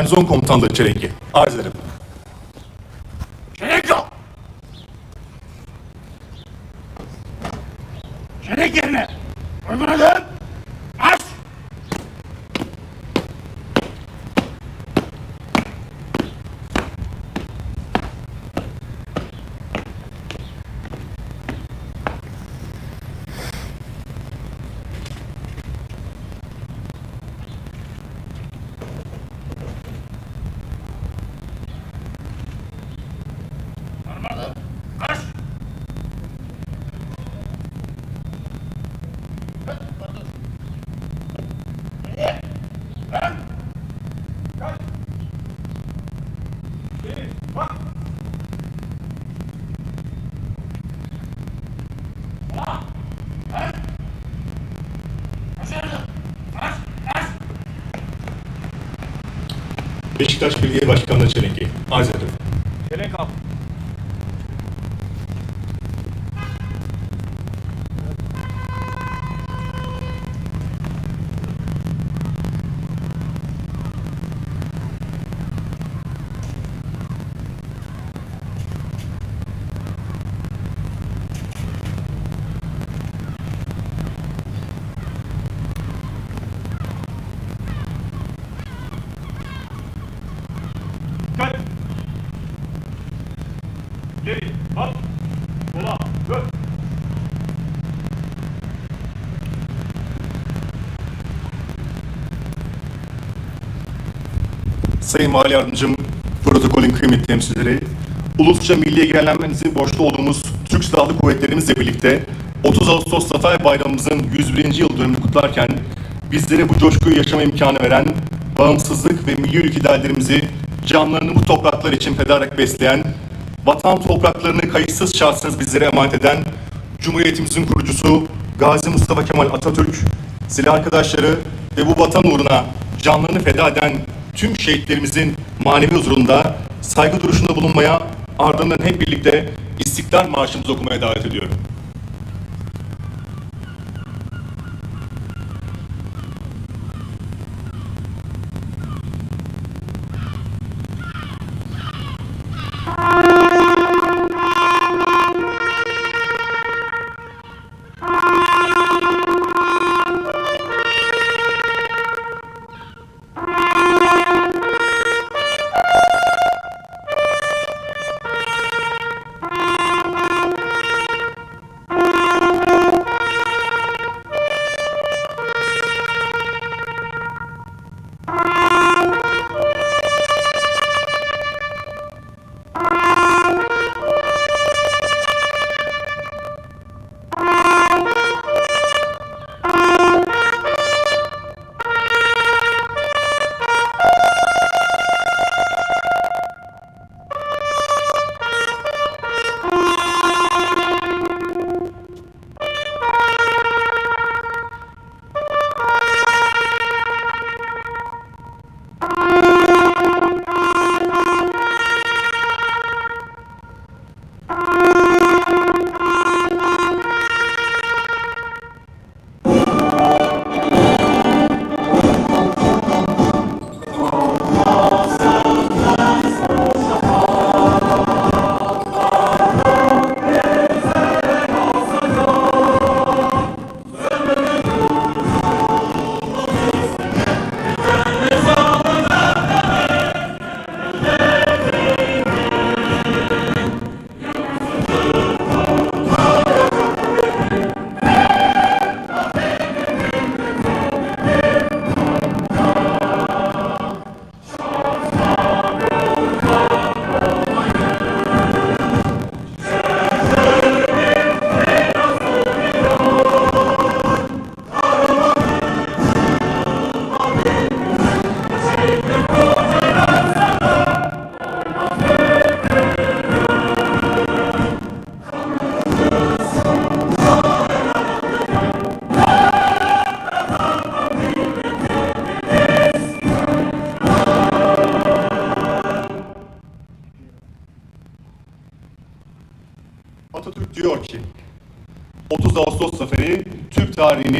Garnizon komutanlığı çelengi. Arz ederim. Beşiktaş Belediye Başkanlığı çelengi. Arz ederim. Çelenk Sayın Vali Yardımcım, protokolün kıymetli temsilcileri, ulusça milli egemenliğimizi borçlu olduğumuz Türk Silahlı Kuvvetlerimizle birlikte 30 Ağustos Zafer Bayramımızın 101. yıl dönümünü kutlarken bizlere bu coşkuyu yaşama imkanı veren, bağımsızlık ve milli ülkelerimizi canlarını bu topraklar için feda ederek besleyen, vatan topraklarını kayıtsız şartsız bizlere emanet eden Cumhuriyetimizin kurucusu Gazi Mustafa Kemal Atatürk, silah arkadaşları ve bu vatan uğruna canlarını feda eden tüm şehitlerimizin manevi huzurunda saygı duruşunda bulunmaya ardından hep birlikte İstiklal Marşımızı okumaya davet ediyorum.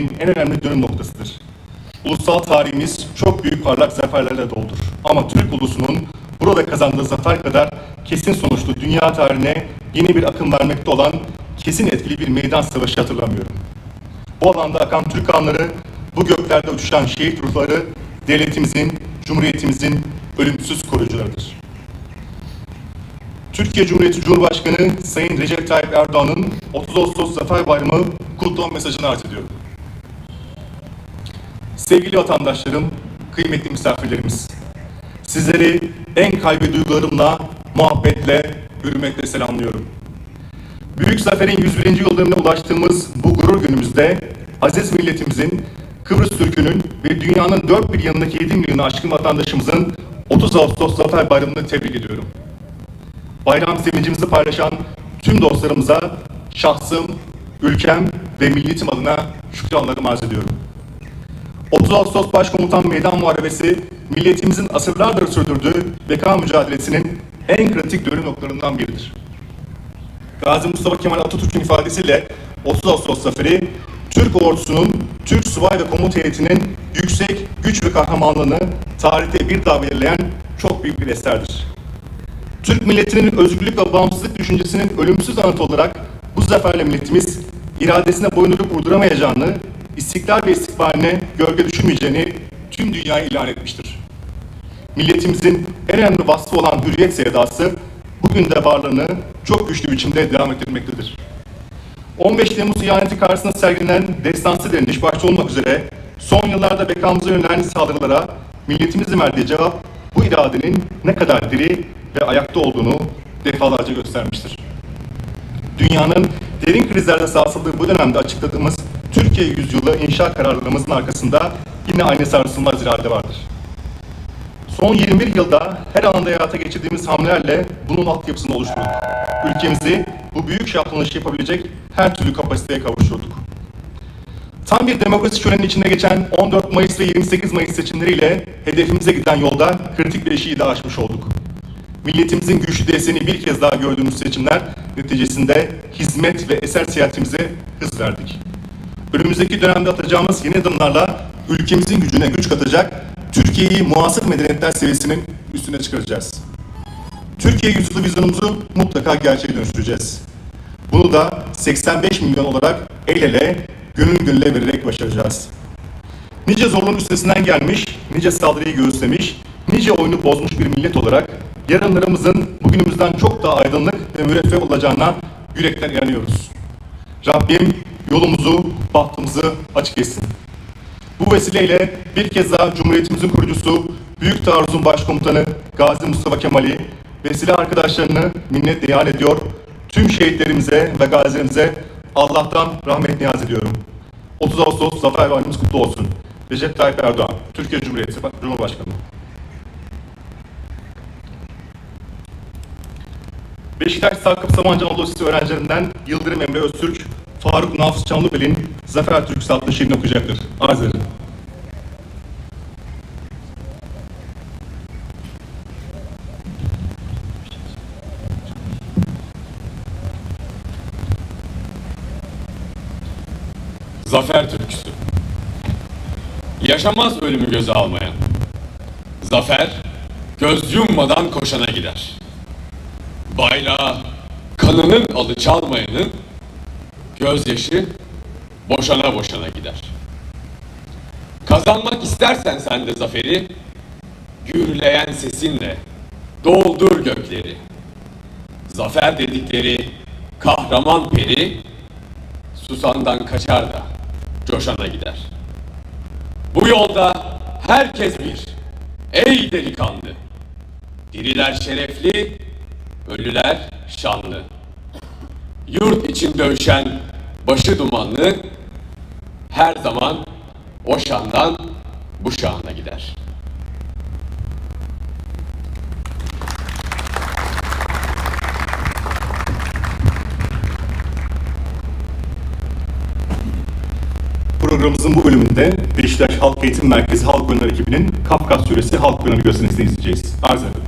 Tarihinin en önemli dönüm noktasıdır. Ulusal tarihimiz çok büyük parlak zaferlerle doldur. Ama Türk ulusunun burada kazandığı zafer kadar kesin sonuçlu dünya tarihine yeni bir akım vermekte olan kesin etkili bir meydan savaşı hatırlamıyorum. Bu alanda akan Türk kanları, bu göklerde uçuşan şehit ruhları devletimizin, cumhuriyetimizin ölümsüz koruyucularıdır. Türkiye Cumhuriyeti Cumhurbaşkanı Sayın Recep Tayyip Erdoğan'ın 30 Ağustos Zafer Bayramı kutlama mesajını arz ediyorum. Sevgili vatandaşlarım, kıymetli misafirlerimiz, sizleri en kalbi duygularımla, muhabbetle, hürmetle selamlıyorum. Büyük zaferin 101. yıl dönümüne ulaştığımız bu gurur günümüzde aziz milletimizin, Kıbrıs Türk'ünün ve dünyanın dört bir yanındaki 7 milyonu aşkın vatandaşımızın 30 Ağustos Zafer Bayramı'nı tebrik ediyorum. Bayram sevincimizi paylaşan tüm dostlarımıza şahsım, ülkem ve milletim adına şükranlarımı arz ediyorum. 30 Ağustos Başkomutan Meydan Muharebesi, milletimizin asırlardır sürdürdüğü beka mücadelesinin en kritik dönüm noktalarından biridir. Gazi Mustafa Kemal Atatürk'ün ifadesiyle 30 Ağustos zaferi, Türk ordusunun, Türk subay ve komuta heyetinin yüksek güç ve kahramanlığını tarihte bir daha belirleyen çok büyük bir eserdir. Türk milletinin özgürlük ve bağımsızlık düşüncesinin ölümsüz anıtı olarak bu zaferle milletimiz iradesine boyundurup vurduramayacağını, istiklal ve istikbaline gölge düşürmeyeceğini tüm dünyaya ilan etmiştir. Milletimizin en önemli vasfı olan hürriyet sevdası bugün de varlığını çok güçlü biçimde devam ettirmektedir. 15 Temmuz ihaneti karşısında sergilenen destansı direniş başta olmak üzere son yıllarda bekamıza yönelen saldırılara milletimizin verdiği cevap bu iradenin ne kadar diri ve ayakta olduğunu defalarca göstermiştir. Dünyanın derin krizlerde sarsıldığı bu dönemde açıkladığımız Türkiye yüzyılı inşa kararlarımızın arkasında yine aynı sarsılmaz irade vardır. Son 21 yılda her alanda hayata geçirdiğimiz hamlelerle bunun altyapısını oluşturduk. Ülkemizi bu büyük şampiyonlaşı yapabilecek her türlü kapasiteye kavuşturduk. Tam bir demokrasi şölenin içinde geçen 14 Mayıs ve 28 Mayıs seçimleriyle hedefimize giden yolda kritik bir eşiği daha aşmış olduk. Milletimizin güçlü desteğini bir kez daha gördüğümüz seçimler neticesinde hizmet ve eser seyahatimize hız verdik. Önümüzdeki dönemde atacağımız yeni adımlarla ülkemizin gücüne güç katacak, Türkiye'yi muasır medeniyetler seviyesinin üstüne çıkaracağız. Türkiye yüzyılı vizyonumuzu mutlaka gerçeğe dönüştüreceğiz. Bunu da 85 milyon olarak el ele, gönül gönüle vererek başaracağız. Nice zorluğun üstesinden gelmiş, nice saldırıyı göğüslemiş, nice oyunu bozmuş bir millet olarak yarınlarımızın bugünümüzden çok daha aydınlık ve müreffeh olacağına yürekten inanıyoruz. Rabbim yolumuzu, bahtımızı açık etsin. Bu vesileyle bir kez daha Cumhuriyetimizin kurucusu, Büyük Taarruz'un Başkomutanı Gazi Mustafa Kemal'i ve silah arkadaşlarını minnetle ilan ediyor. Tüm şehitlerimize ve gazilerimize Allah'tan rahmet niyaz ediyorum. 30 Ağustos Zafer Bayramımız kutlu olsun. Recep Tayyip Erdoğan, Türkiye Cumhuriyeti Cumhurbaşkanı. Beşiktaş Sakıp Sabancı Anadolu Lisesi öğrencilerinden Yıldırım Emre Öztürk, Faruk Nafız Çamlıbel'in Zafer Türküsü adlı şiirini okuyacaktır. Arz ederim. Zafer türküsü. Yaşamaz ölümü göze almayan. Zafer, göz yummadan koşana gider. Bayrağı, kanının alı çalmayanın, gözyaşı boşana boşana gider. Kazanmak istersen sen de zaferi, gürleyen sesinle doldur gökleri. Zafer dedikleri kahraman peri, susandan kaçar da coşana gider. Bu yolda herkes bir. Ey delikanlı! Diriler şerefli, ölüler şanlı. Yurt için dövüşen başı dumanlı, her zaman o şandan bu şana gider. Programımızın bu bölümünde Beşiktaş Halk Eğitim Merkezi Halk Oyunları ekibinin Kafkas Suresi Halk Oyunları gösterisini izleyeceğiz. Arz ederim.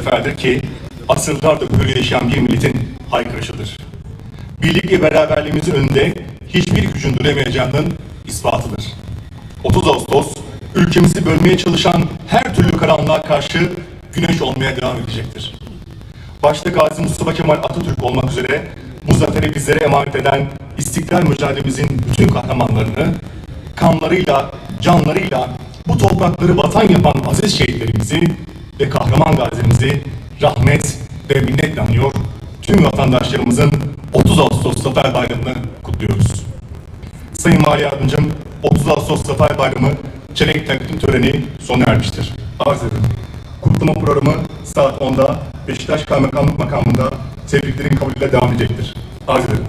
Zaferdir ki asırlardır böyle yaşayan bir milletin haykırışıdır. Birlik ve beraberliğimizin önünde hiçbir gücün duramayacağının ispatıdır. 30 Ağustos ülkemizi bölmeye çalışan her türlü karanlığa karşı güneş olmaya devam edecektir. Başta Gazi Mustafa Kemal Atatürk olmak üzere bu zaferi bizlere emanet eden istiklal mücadelemizin bütün kahramanlarını kanlarıyla, canlarıyla bu toprakları vatan yapan aziz şehitlerimizi ve kahraman gazilerimizi rahmet ve minnetle anıyor. Tüm vatandaşlarımızın 30 Ağustos Zafer Bayramı'nı kutluyoruz. Sayın Mali Yardımcım, 30 Ağustos Zafer Bayramı çelenk takdim töreni sona ermiştir. Arz ederim. Kutlama programı saat 10'da Beşiktaş Kaymakamlık Makamı'nda tebriklerin kabulüyle devam edecektir. Arz ederim.